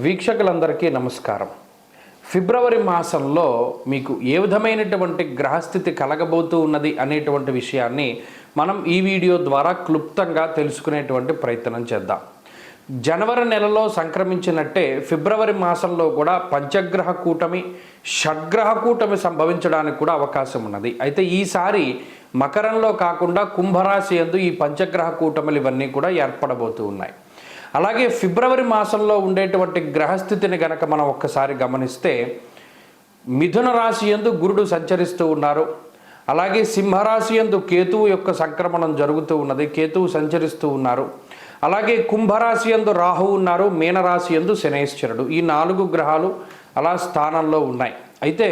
వీక్షకులందరికీ నమస్కారం. ఫిబ్రవరి మాసంలో మీకు ఏ విధమైనటువంటి గ్రహస్థితి కలగబోతూ ఉన్నది అనేటువంటి విషయాన్ని మనం ఈ వీడియో ద్వారా క్లుప్తంగా తెలుసుకునేటువంటి ప్రయత్నం చేద్దాం. జనవరి నెలలో సంక్రమించినట్టే ఫిబ్రవరి మాసంలో కూడా పంచగ్రహ కూటమి షడ్గ్రహ కూటమి సంభవించడానికి కూడా అవకాశం ఉన్నది. అయితే ఈసారి మకరంలో కాకుండా కుంభరాశి యందు ఈ పంచగ్రహ కూటములు ఇవన్నీ కూడా ఏర్పడబోతూ ఉన్నాయి. అలాగే ఫిబ్రవరి మాసంలో ఉండేటువంటి గ్రహస్థితిని గనక మనం ఒక్కసారి గమనిస్తే మిథున రాశి యందు గురుడు సంచరిస్తూ ఉన్నారు. అలాగే సింహరాశి యందు కేతువు యొక్క సంక్రమణం జరుగుతూ ఉన్నది. కేతువు సంచరిస్తూ ఉన్నారు. అలాగే కుంభరాశి యందు రాహు ఉన్నారు. మీనరాశి యందు శనేశ్వరుడు. ఈ నాలుగు గ్రహాలు అలా స్థానంలో ఉన్నాయి. అయితే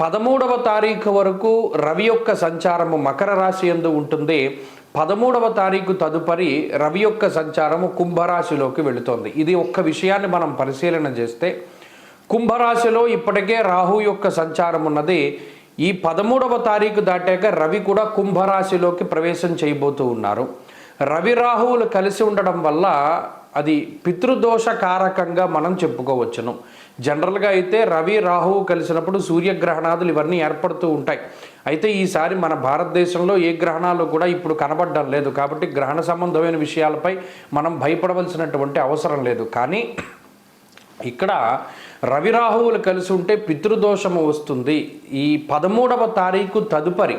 పదమూడవ తారీఖు వరకు రవి యొక్క సంచారము మకర రాశి యందు ఉంటుంది. పదమూడవ తారీఖు తదుపరి రవి యొక్క సంచారము కుంభరాశిలోకి వెళుతోంది. ఇది ఒక్క విషయాన్ని మనం పరిశీలన చేస్తే కుంభరాశిలో ఇప్పటికే రాహు యొక్క సంచారం ఉన్నది. ఈ పదమూడవ తారీఖు దాటాక రవి కూడా కుంభరాశిలోకి ప్రవేశం చేయబోతూ ఉన్నారు. రవి రాహువులు కలిసి ఉండడం వల్ల అది పితృదోష కారకంగా మనం చెప్పుకోవచ్చును. జనరల్గా అయితే రవి రాహువు కలిసినప్పుడు సూర్యగ్రహణాదులు ఇవన్నీ ఏర్పడుతూ ఉంటాయి. అయితే ఈసారి మన భారతదేశంలో ఏ గ్రహణాలు కూడా ఇప్పుడు కనబడడం లేదు. కాబట్టి గ్రహణ సంబంధమైన విషయాలపై మనం భయపడవలసినటువంటి అవసరం లేదు. కానీ ఇక్కడ రవి రాహువులు కలిసి ఉంటే పితృదోషము వస్తుంది. ఈ పదమూడవ తారీఖు తదుపరి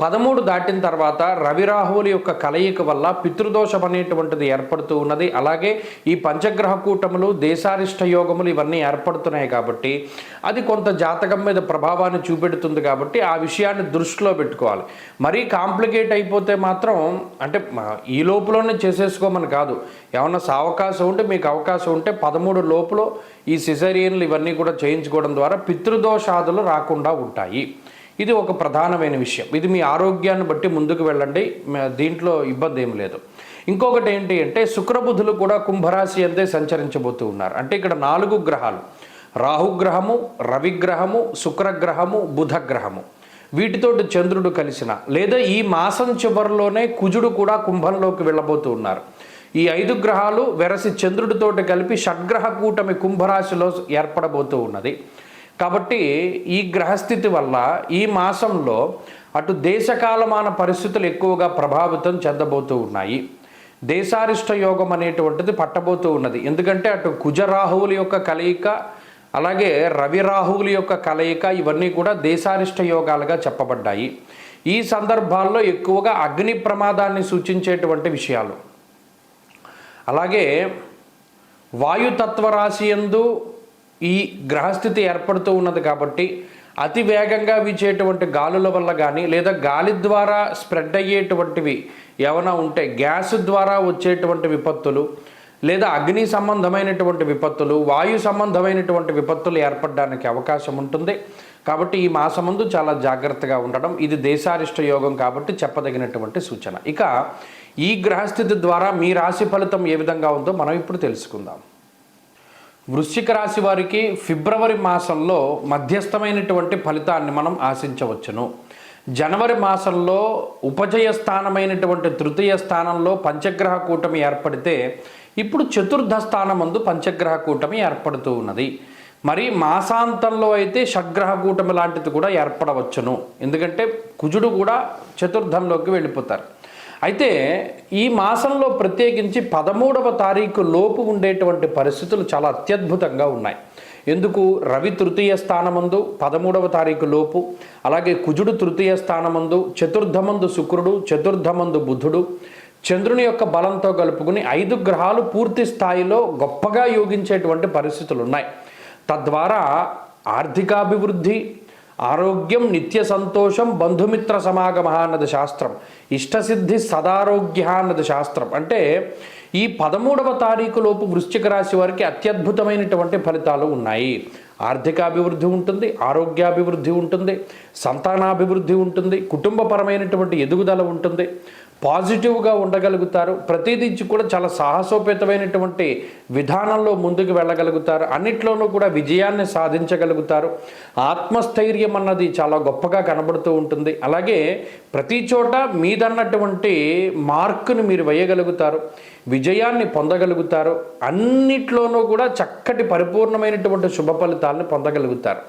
పదమూడు దాటిన తర్వాత రవి రాహువుల యొక్క కలయిక వల్ల పితృదోషం అనేటువంటిది ఏర్పడుతూ ఉన్నది. అలాగే ఈ పంచగ్రహ కూటములు దేశారిష్ట యోగములు ఇవన్నీ ఏర్పడుతున్నాయి కాబట్టి అది కొంత జాతకం మీద ప్రభావాన్ని చూపెడుతుంది కాబట్టి ఆ విషయాన్ని దృష్టిలో పెట్టుకోవాలి. మరీ కాంప్లికేట్ అయిపోతే మాత్రం అంటే ఈ లోపులోనే చేసేసుకోమని కాదు. ఏమన్నా అవకాశం ఉంటే మీకు అవకాశం ఉంటే పదమూడు లోపులో ఈ సిజరియన్లు ఇవన్నీ కూడా చేయించుకోవడం ద్వారా పితృదోషాదులు రాకుండా ఉంటాయి. ఇది ఒక ప్రధానమైన విషయం. ఇది మీ ఆరోగ్యాన్ని బట్టి ముందుకు వెళ్ళండి. దీంట్లో ఇబ్బంది ఏం లేదు. ఇంకొకటి ఏంటి అంటే శుక్రబుధులు కూడా కుంభరాశి అంతే సంచరించబోతూ ఉన్నారు. అంటే ఇక్కడ నాలుగు గ్రహాలు. రాహుగ్రహము రవిగ్రహము శుక్రగ్రహము బుధగ్రహము వీటితోటి చంద్రుడు కలిసిన లేదా ఈ మాసం చివరిలోనే కుజుడు కూడా కుంభంలోకి వెళ్ళబోతూ ఉన్నారు. ఈ ఐదు గ్రహాలు వెరసి చంద్రుడితోటి కలిపి షడ్గ్రహ కూటమి కుంభరాశిలో ఏర్పడబోతూ ఉన్నది. కాబట్టి ఈ గ్రహస్థితి వల్ల ఈ మాసంలో అటు దేశకాలమాన పరిస్థితులు ఎక్కువగా ప్రభావితం చెందబోతూ ఉన్నాయి. దేశారిష్ట యోగం అనేటువంటిది పట్టబోతూ ఉన్నది. ఎందుకంటే అటు కుజరాహువుల యొక్క కలయిక అలాగే రవి రాహువుల యొక్క కలయిక ఇవన్నీ కూడా దేశారిష్ట యోగాలుగా చెప్పబడ్డాయి. ఈ సందర్భాల్లో ఎక్కువగా అగ్ని ప్రమాదాన్ని సూచించేటువంటి విషయాలు. అలాగే వాయుతత్వ రాశి యందు ఈ గ్రహస్థితి ఏర్పడుతూ ఉన్నది కాబట్టి అతి వేగంగా వీచేటువంటి గాలుల వల్ల కానీ లేదా గాలి ద్వారా స్ప్రెడ్ అయ్యేటువంటివి ఏమైనా ఉంటే గ్యాస్ ద్వారా వచ్చేటువంటి విపత్తులు లేదా అగ్ని సంబంధమైనటువంటి విపత్తులు వాయు సంబంధమైనటువంటి విపత్తులు ఏర్పడడానికి అవకాశం ఉంటుంది. కాబట్టి ఈ మాసమందు చాలా జాగ్రత్తగా ఉండడం ఇది దేశారిష్ట యోగం కాబట్టి చెప్పదగినటువంటి సూచన. ఇక ఈ గ్రహస్థితి ద్వారా మీ రాశి ఫలితం ఏ విధంగా ఉందో మనం ఇప్పుడు తెలుసుకుందాం. వృశ్చిక రాశి వారికి ఫిబ్రవరి మాసంలో మధ్యస్థమైనటువంటి ఫలితాన్ని మనం ఆశించవచ్చును. జనవరి మాసంలో ఉపజయ స్థానమైనటువంటి తృతీయ స్థానంలో పంచగ్రహ కూటమి ఏర్పడితే ఇప్పుడు చతుర్థ స్థానమందు పంచగ్రహ కూటమి ఏర్పడుతూ ఉన్నది. మరి మాసాంతంలో అయితే షడ్గ్రహ కూటమి లాంటిది కూడా ఏర్పడవచ్చును. ఎందుకంటే కుజుడు కూడా చతుర్థంలోకి వెళ్ళిపోతారు. అయితే ఈ మాసంలో ప్రత్యేకించి పదమూడవ తారీఖు లోపు ఉండేటువంటి పరిస్థితులు చాలా అత్యద్భుతంగా ఉన్నాయి. ఎందుకు? రవి తృతీయ స్థానమందు పదమూడవ తారీఖు లోపు అలాగే కుజుడు తృతీయ స్థానమందు చతుర్థమందు శుక్రుడు చతుర్థమందు బుధుడు చంద్రుని యొక్క బలంతో కలుపుకుని ఐదు గ్రహాలు పూర్తి స్థాయిలో గొప్పగా యోగించేటువంటి పరిస్థితులు ఉన్నాయి తద్వారా ఆర్థికాభివృద్ధి ఆరోగ్యం నిత్య సంతోషం బంధుమిత్ర సమాగమ అన్నది శాస్త్రం. ఇష్టసిద్ధి సదారోగ్య అన్నది శాస్త్రం. అంటే ఈ పదమూడవ తారీఖు లోపు వృశ్చిక రాశి వారికి అత్యద్భుతమైనటువంటి ఫలితాలు ఉన్నాయి. ఆర్థికాభివృద్ధి ఉంటుంది ఆరోగ్యాభివృద్ధి ఉంటుంది సంతానాభివృద్ధి ఉంటుంది కుటుంబపరమైనటువంటి ఎదుగుదల ఉంటుంది. పాజిటివ్గా ఉండగలుగుతారు. ప్రతిదించి కూడా చాలా సాహసోపేతమైనటువంటి విధానంలో ముందుకు వెళ్ళగలుగుతారు. అన్నిట్లోనూ కూడా విజయాన్ని సాధించగలుగుతారు. ఆత్మస్థైర్యం అన్నది చాలా గొప్పగా కనబడుతూ ఉంటుంది. అలాగే ప్రతి చోట మీదన్నటువంటి మార్కును మీరు వేయగలుగుతారు. విజయాన్ని పొందగలుగుతారు. అన్నిట్లోనూ కూడా చక్కటి పరిపూర్ణమైనటువంటి శుభ ఫలితాలను పొందగలుగుతారు.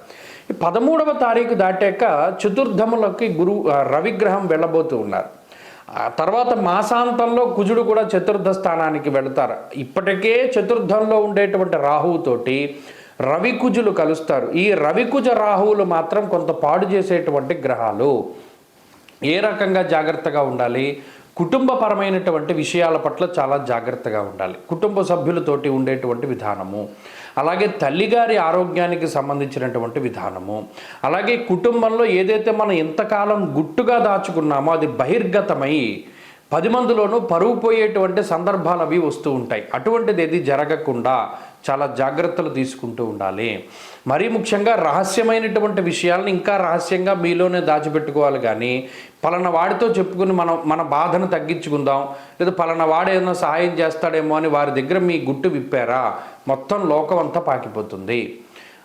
పదమూడవ తారీఖు దాటాక చతుర్థములకి గురు రవిగ్రహం వెళ్ళబోతూ ఉన్నారు. ఆ తర్వాత మాసాంతంలో కుజుడు కూడా చతుర్థ స్థానానికి వెళతారు. ఇప్పటికే చతుర్థంలో ఉండేటువంటి రాహువుతోటి రవి కుజులు కలుస్తారు. ఈ రవికుజ రాహువులు మాత్రం కొంత పాడు చేసేటువంటి గ్రహాలు. ఏ రకంగా జాగ్రత్తగా ఉండాలి? కుటుంబపరమైనటువంటి విషయాల పట్ల చాలా జాగ్రత్తగా ఉండాలి. కుటుంబ సభ్యులతోటి ఉండేటువంటి విధానము అలాగే తల్లిగారి ఆరోగ్యానికి సంబంధించినటువంటి విధానము అలాగే కుటుంబంలో ఏదైతే మనం ఎంతకాలం గుట్టుగా దాచుకున్నామో అది బహిర్గతమై పది మందిలోనూ పరువు పోయేటువంటి సందర్భాలు అవి వస్తూ ఉంటాయి. అటువంటిది ఏది జరగకుండా చాలా జాగ్రత్తలు తీసుకుంటూ ఉండాలి. మరీ ముఖ్యంగా రహస్యమైనటువంటి విషయాలను ఇంకా రహస్యంగా మీలోనే దాచిపెట్టుకోవాలి కానీ పలానా వాడితో చెప్పుకుని మనం మన బాధను తగ్గించుకుందాం లేదా పలానా వాడు ఏదైనా సహాయం చేస్తాడేమో అని వారి దగ్గర మీ గుట్టు విప్పారా? మొత్తం లోకం అంతా పాకిపోతుంది.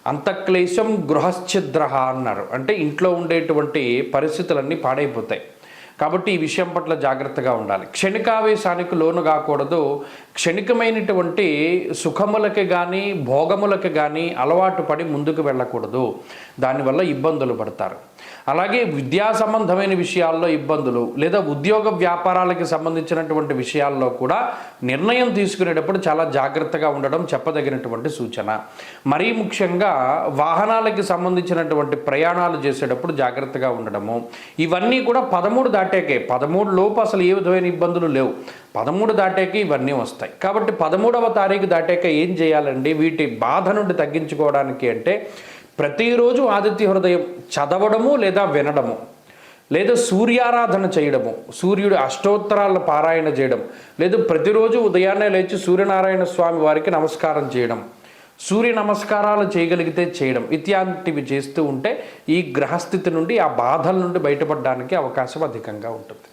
అంతక్లేశం గృహశ్చిద్రహ అన్నారు. అంటే ఇంట్లో ఉండేటువంటి పరిస్థితులన్నీ పాడైపోతాయి. కాబట్టి ఈ విషయం పట్ల జాగ్రత్తగా ఉండాలి. క్షణికావేశానికి లోను కాకూడదు. క్షణికమైనటువంటి సుఖములకి కానీ భోగములకి కానీ అలవాటు పడి ముందుకు వెళ్ళకూడదు. దానివల్ల ఇబ్బందులు పడతారు. అలాగే విద్యా సంబంధమైన విషయాల్లో ఇబ్బందులు లేదా ఉద్యోగ వ్యాపారాలకి సంబంధించినటువంటి విషయాల్లో కూడా నిర్ణయం తీసుకునేటప్పుడు చాలా జాగ్రత్తగా ఉండడం చెప్పదగినటువంటి సూచన. మరీ ముఖ్యంగా వాహనాలకి సంబంధించినటువంటి ప్రయాణాలు చేసేటప్పుడు జాగ్రత్తగా ఉండడము. ఇవన్నీ కూడా పదమూడు దాటాకే. పదమూడు లోపు అసలు ఏ విధమైన ఇబ్బందులు లేవు. పదమూడు దాటేకి ఇవన్నీ వస్తాయి. కాబట్టి పదమూడవ తారీఖు దాటాక ఏం చేయాలండి? వీటి బాధ నుండి తగ్గించుకోవడానికి అంటే ప్రతిరోజు ఆదిత్య హృదయం చదవడము లేదా వినడము లేదా సూర్యారాధన చేయడము సూర్యుడి అష్టోత్తరాల పారాయణ చేయడం లేదు ప్రతిరోజు ఉదయాన్నే లేచి సూర్యనారాయణ స్వామి వారికి నమస్కారం చేయడం సూర్య నమస్కారాలు చేయగలిగితే చేయడం ఇత్యాంటివి చేస్తూ ఉంటే ఈ గ్రహస్థితి నుండి ఆ బాధల నుండి బయటపడడానికి అవకాశం అధికంగా ఉంటుంది.